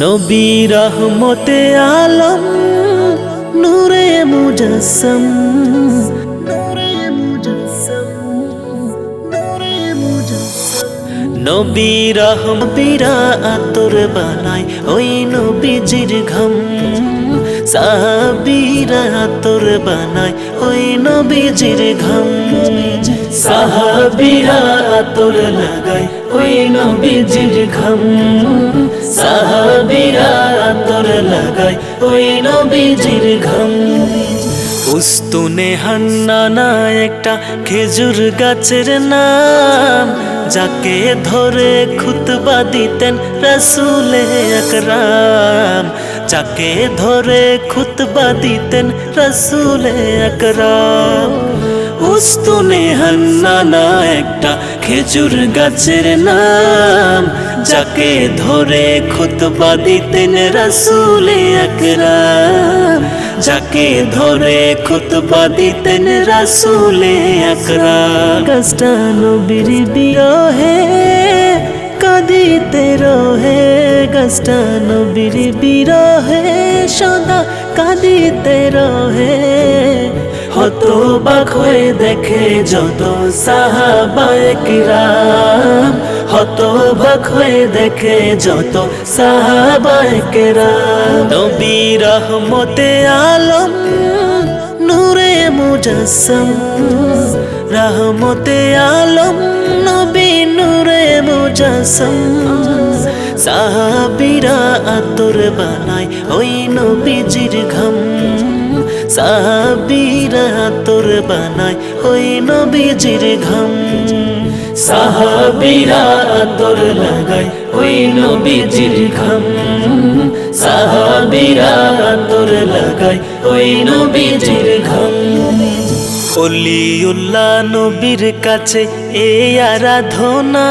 নবী রহমতে আলম, নূরে মুজাসম। নবী রহমবিরা আতর বানায় ওই নবীজির ঘম। সাহাবীরা আতর বানায় ওই নবীজির ঘম। সাহাবীরা আতর লাগায় ওই নবীজির ঘম। সাহাবীরা আতর লাগায় ওই নবীজির ঘম। উস্তুনে হান্নানা একটা খেজুর গাছের নাম, যাকে ধরে খুতবা দিতেন রসুলে আকরাম। যাকে ধরে খুতবা দিতেন রসুলে আকরাম। উস্তুনে হান্নানা একটা খেজুর গাছের নাম, যাকে ধরে খুতবা দিতেন রসুলে আকরাম। যাকে ধরে খুতবা দিতেন রসুলে আকরাম। কষ্টা নবীর বিরহে, কাঁদিতে রহে। কষ্টা নবীর বিরহে, সদা কাঁদিতে রহে। হয়ে দেখে যত সাহাবায়ে কিরাম হত বাক হয়ে দেখে যত সাহাবায়ে কিরাম নবী রহমতে আলম, নূরে মুজাসম। রহমতে আলম, নবী নূরে মুজাসম। সাহাবিরা আতর বানায় ওই নবীজির ঘম। সাহাবিরা আতর বানায় ওই নবীজির ঘম। সাহাবিরা আতর লাগায় ওই নবীজির ঘম। সাহাবিরা আতর লাগায় ওই নবীজির ঘম। অলিউল্লাহ নবীর কাছে এ আরাধনা।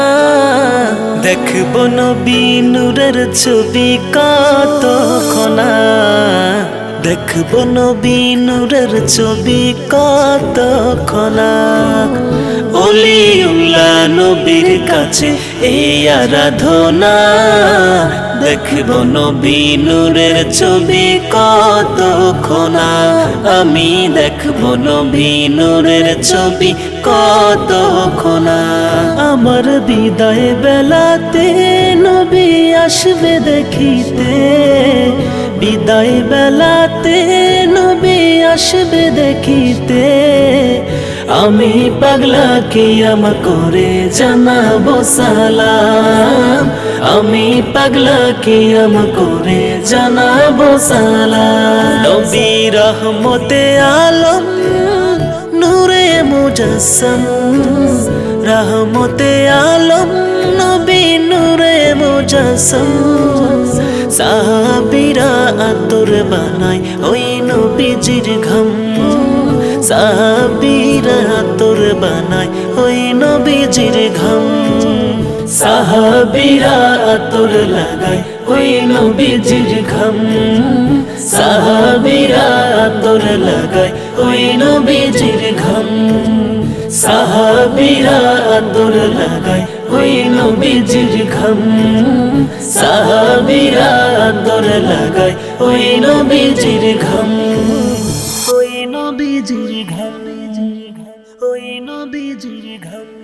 দেখব নবী নূরের ছবি কতক্ষণা। দেখব নবী নূরের ছবি কতক্ষণা অলিউল্লাহ নবীর কাছে এই আরাধনা। দেখব নবী নূরের ছবি কতক্ষণা আমি দেখব নবী নূরের ছবি কতক্ষণা আমার বিদায় বেলাতে নবী আসবে দেখিতে। বিদায় বেলাতে নবী আসবে দেখিতে। আমি পাগলা কি আম করে জানাব সালাম। আমি পাগলা কি আম করে জানাব সালাম। নবী রহমতে আলম, নূরে মুজাসম। রহমতে আলম, নবী নূরে মুজাসম। সাহাবিরা আতর বানায় ওই নবীজির ঘম। সাহাবিরা আতর বানায় ওই নবীজির ঘম। সাহাবিরা আতর লাগায় ওই নবীজির ঘম। সাহাবিরা আতর লাগায় ওই নবীজির ঘম। সাহাবিরা আতর লাগায় ওই নবীজির ঘাম। সাহাবিরা দর লাগায় ওই নবীজির ঘাম। ওই নবীজির ঘাম। ওই নবীজির ঘাম।